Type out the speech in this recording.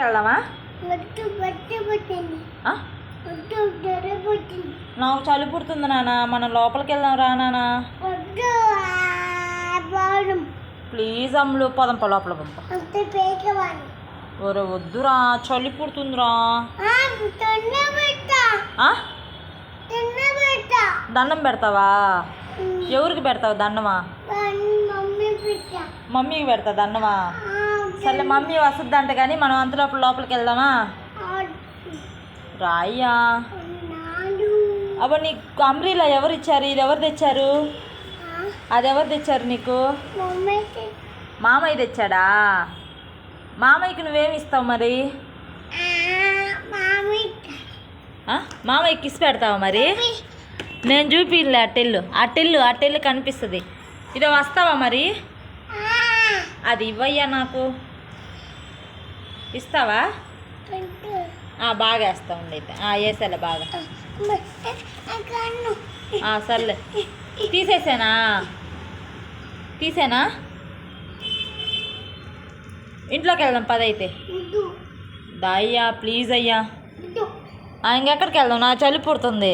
వెళ్దామా దొర పుట్టింది. నాకు చలి పుడుతుంది నాన్న మనం లోపలికి వెళ్దాం రా నాన్న ప్లీజ్ అమ్ములు పదం ప లోపల పంప. ఒరే వద్దురా. చలి పుడుతుందిరా. దండం పెడతావా? ఎవరికి పెడతావు దండమా? మమ్మీకి పెడతా దండమా? సరే మమ్మీ వస్తుందంట కానీ మనం అంత లోపల లోపలికి వెళ్దామా? రాయ్యా. అబ్బా నీకు అంబ్రీలా ఎవరు ఇచ్చారు? ఇది ఎవరు తెచ్చారు? అది ఎవరు తెచ్చారు నీకు? మామయ్య తెచ్చాడా? మామయ్యకి నువ్వేమి ఇస్తావు మరి? ఆ? మామయ్యకి కిస్ పెడతావా మరి? నేను చూపిలే అట్టెల్లు అట్టెల్లు అట్టెల్లు కనిపిస్తుంది. ఇదో వస్తావా మరి? అది ఇవ్వయ్యా నాకు. ఇస్తావా? బాగా వేస్తా ఉండైతే వేసేలే బాగా. సర్లే. తీసేసానా? తీసేనా? ఇంట్లోకి వెళ్దాం పదైతే దాయ్యా ప్లీజ్ అయ్యా. ఇంకెక్కడికి వెళ్దాం? నా చలి పుడుతుంది.